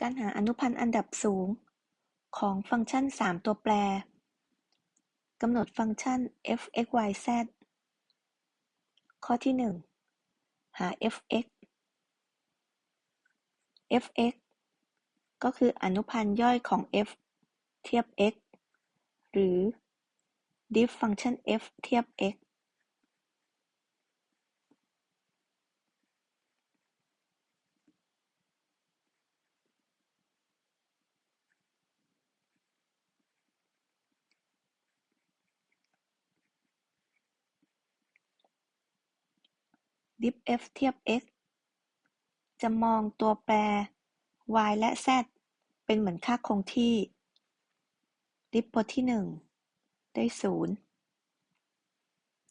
การหาอนุพันธ์อันดับสูงของฟังก์ชันสามตัวแปร กำหนดฟังก์ชัน f(x,y,z) ข้อที่หนึ่งหา f(x) f(x) ก็คืออนุพันธ์ย่อยของ f เทียบ x หรือ diff ฟังก์ชัน f เทียบ x diff เทียบ x จะมองตัวแปร y และ z เป็นเหมือนค่าคงที่ diff บทที่หนึ่งได้ศูนย์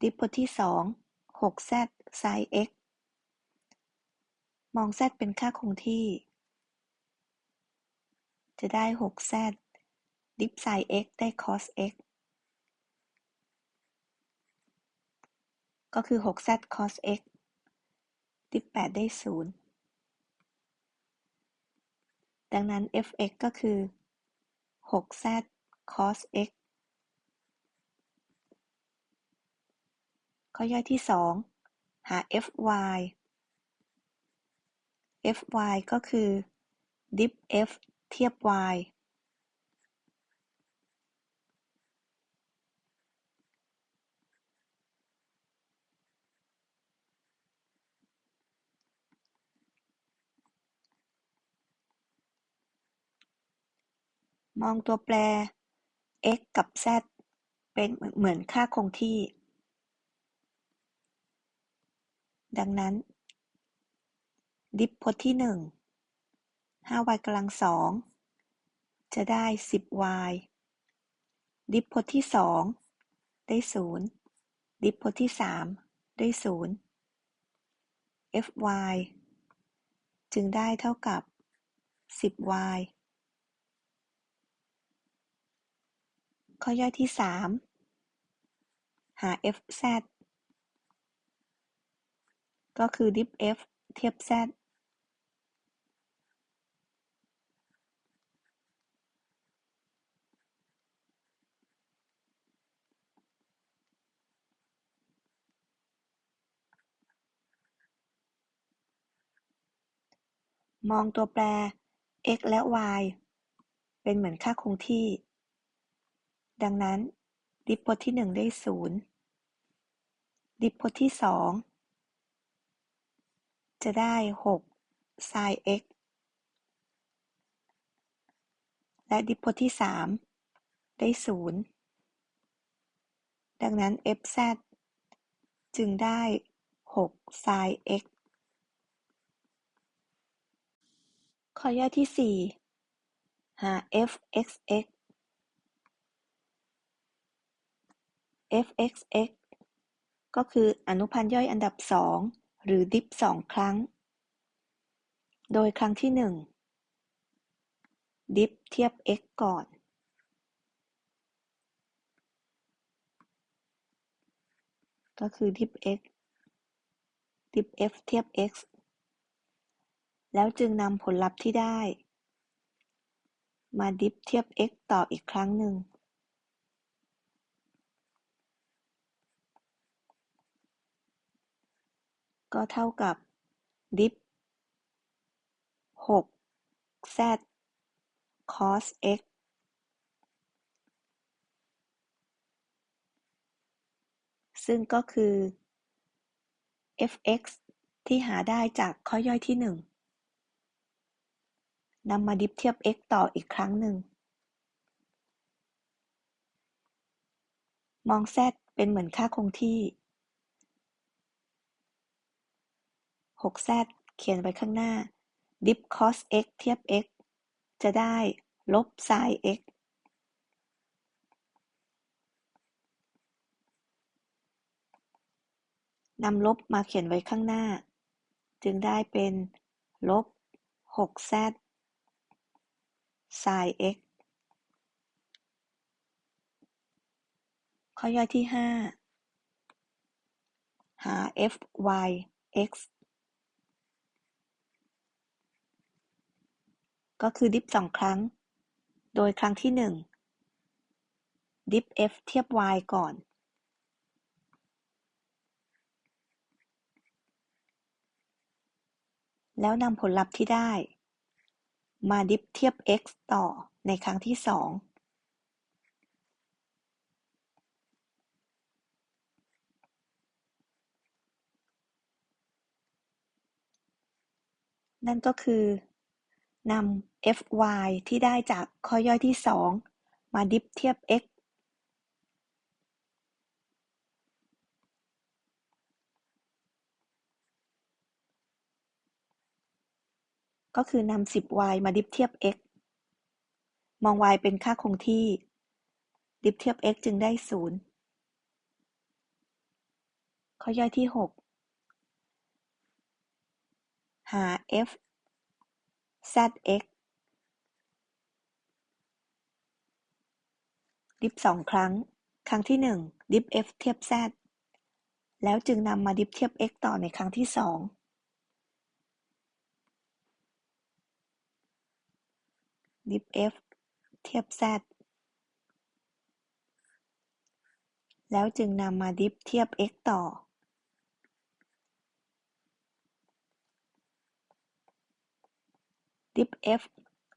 diff บทที่สองหก z sin x มอง z เป็นค่าคงที่ จะได้หก z diff sin x ได้ cos x ก็คือหก z cos x ดิฟแปดได้ศูนย์ดังนั้น f(x) ก็คือหก z cos x ข้อย่อยที่สองหา fy fy ก็คือ diff f เทียบ y มองตัวแปร x กับ z เป็นเหมือนค่าคงที่ ดังนั้น ดิฟพจน์ที่หนึ่ง 5y กำลังสองจะได้ 10y ดิฟพจน์ที่สองได้ศูนย์ดิฟพจน์ที่สามได้ศูนย์ fy จึงได้เท่ากับ 10y ข้อย่อยที่สามหา f(z) ก็คือ diff f เทียบ z มองตัวแปร x และ y เป็นเหมือนค่าคงที่ ดังนั้นดิฟพจน์ที่หนึ่งได้ศูนย์ดิฟพจน์ที่สองจะได้หก sin x และดิพจน์ที่สามได้ศูนย์ดังนั้น fz จึงได้หก sin x ข้อย่อที่สี่หา f(xx) ก็คืออนุพันธ์ย่อยอันดับสองหรือดิฟสองครั้ง โดยครั้งที่หนึ่งดิฟเทียบ x ก่อน ก็คือดิฟ x ดิฟ f เทียบ x แล้วจึงนำผลลัพธ์ที่ได้ มาดิฟเทียบ x ต่ออีกครั้งหนึ่ง ก็เท่ากับ ดิฟหก z cos x ซึ่งก็คือ f(x) ที่หาได้จากข้อย่อยที่หนึ่งนำมาดิฟเทียบ x ต่ออีกครั้งหนึ่ง มอง z เป็นเหมือนค่าคงที่ 6z เขียนไว้ข้างหน้า diff cos x เทียบ x จะได้ลบ sin x นำลบมาเขียนไว้ข้างหน้า จึงได้เป็นลบ 6z sin x ข้อย่อยที่ 5 หา f y x ก็คือดิฟสองครั้ง โดยครั้งที่หนึ่งดิฟ f เทียบ y ก่อน แล้วนำผลลัพธ์ที่ได้ มาดิฟเทียบ x ต่อในครั้งที่สองนั่นก็คือ นำ fy ที่ได้จากข้อย่อยที่สองมาดิฟเทียบ x ก็คือนำ 10y มาดิฟเทียบ x มอง y เป็นค่าคงที่ ดิฟเทียบ x จึงได้ 0 ข้อย่อยที่ 6 หา f zx ดิฟสองครั้ง ครั้งที่1ดิฟ f เทียบ z แล้วจึงนำมาดิฟเทียบ x ต่อในครั้งที่2ดิฟ f เทียบ z แล้วจึงนำมาดิฟเทียบ x ต่อ ดิฟ f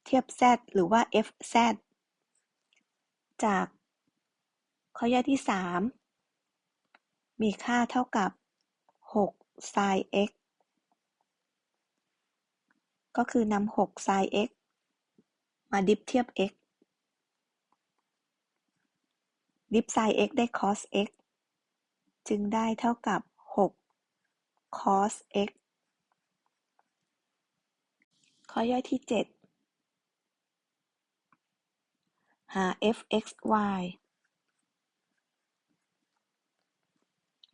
เทียบ z หรือว่า fz จากข้อย่อยที่ 3 มีค่าเท่ากับ6 sin x ก็คือนำ6 sin x มาดิฟเทียบ x ดิฟ sin x ได้ cos x จึงได้เท่ากับ 6 cos x ข้อย่อยที่7หา f(x,y)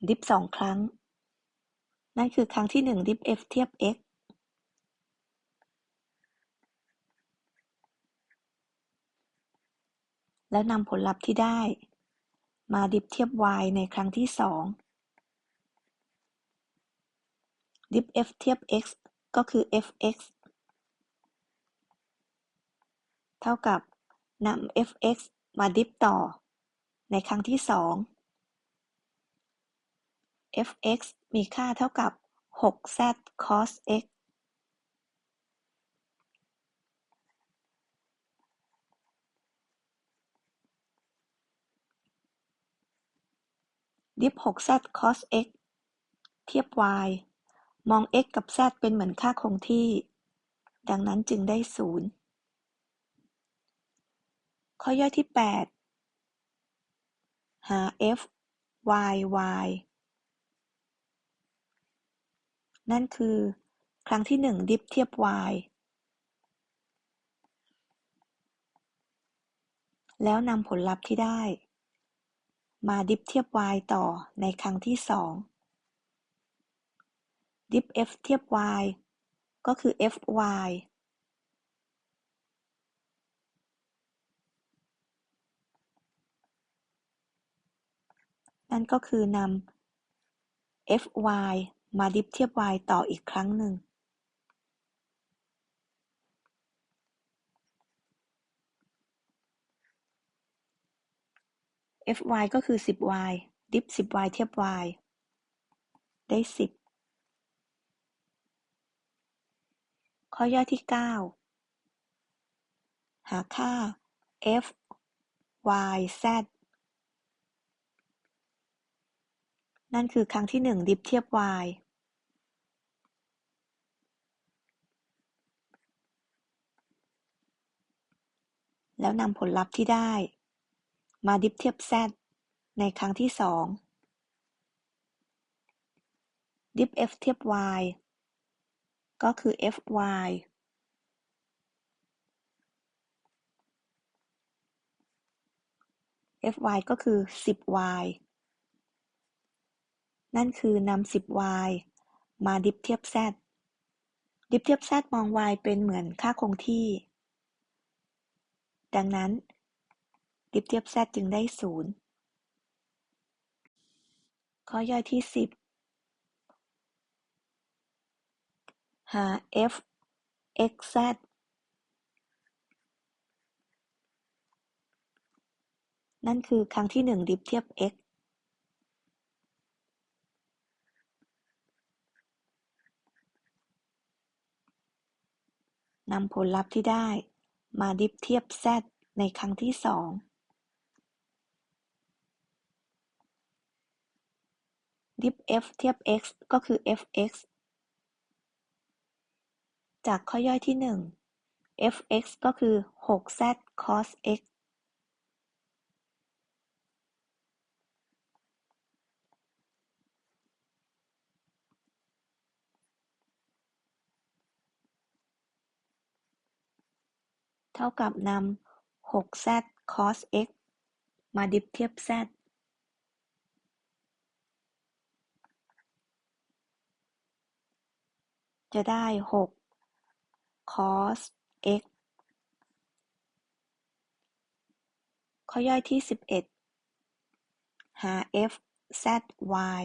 ดิฟสองครั้ง นั่นคือครั้งที่1ดิฟ f เทียบ x แล้วนำผลลัพธ์ที่ได้ มาดิฟเทียบ y ในครั้งที่2ดิฟ f เทียบ x ก็คือ fx เท่ากับนำ fx มาดิฟต่อ ในครั้งที่ 2 fx มีค่าเท่ากับ 6z cos x ดิฟ 6z cos x เทียบ y มอง x กับ z เป็นเหมือนค่าคงที่ ดังนั้นจึงได้ 0 ข้อย่อยที่8หา f y y นั่นคือ ครั้งที่1ดิฟเทียบ y แล้วนำผลลัพธ์ที่ได้ มาดิฟเทียบ y ต่อในครั้งที่2ดิฟ f เทียบ y ก็คือ fy นั่นก็คือนำ fy มาดิฟเทียบ y ต่ออีกครั้งหนึ่ง fy ก็คือ 10y ดิฟ 10y เทียบ y ได้ 10 ข้อย่อยที่ 9 หาค่า f y z นั่นคือครั้งที่1ดิฟเทียบ y แล้วนำผลลัพธ์ที่ได้ มาดิฟเทียบ z ในครั้งที่2ดิฟ f เทียบ y ก็คือ fy fy ก็คือ 10y นั่นคือนำสิบ y มาดิฟเทียบ z ดิฟเทียบ z มอง y เป็นเหมือนค่าคงที่ ดังนั้น ดิฟเทียบ z จึงได้ 0 ข้อย่อยที่ 10 หา f x z นั่นคือครั้งที่ 1 ดิฟเทียบ x นำผลลัพธ์ที่ได้มาดิฟเทียบ z ในครั้งที่สองดิฟ f เทียบ x ก็คือ f(x) จากข้อย่อยที่หนึ่ง f(x) ก็คือ 6z cos x ท่ากับนำ 6z cos x มาดิฟเทียบ z จะได้ 6 cos x ข้อย่อยที่ 11 หา f z y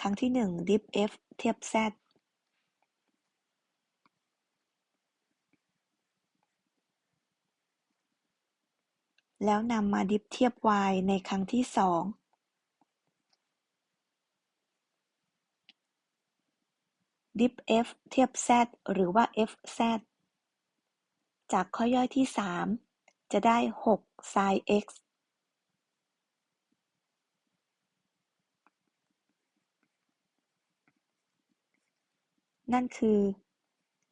ครั้งที่ 1 ดิฟ f เทียบ z แล้วนำมาดิฟเทียบ y ในครั้งที่สองดิฟ f เทียบ z หรือว่า fz จากข้อย่อยที่สามจะได้6 sin x นั่นคือ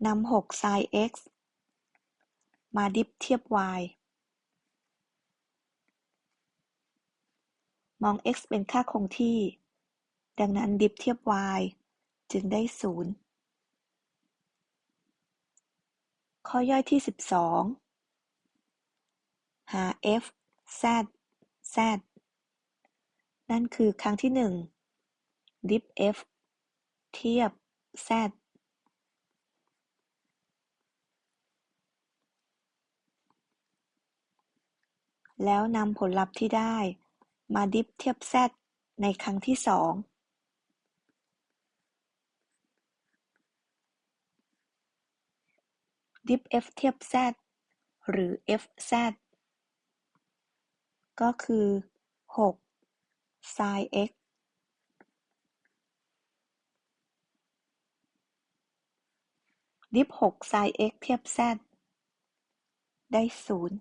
นำ6 sin x มาดิฟเทียบ y มอง x เป็นค่าคงที่ ดังนั้นดิฟเทียบ y จึงได้ศูนย์ข้อย่อยที่สิบสองหา f z z นั่นคือครั้งที่หนึ่งดิฟ f เทียบ z แล้วนำผลลัพธ์ที่ได้ มาดิฟเทียบ z ในครั้งที่สองดิฟ f เทียบ z หรือ fz ก็คือ6 sin x ดิฟ6 sin x เทียบ z ได้ศูนย์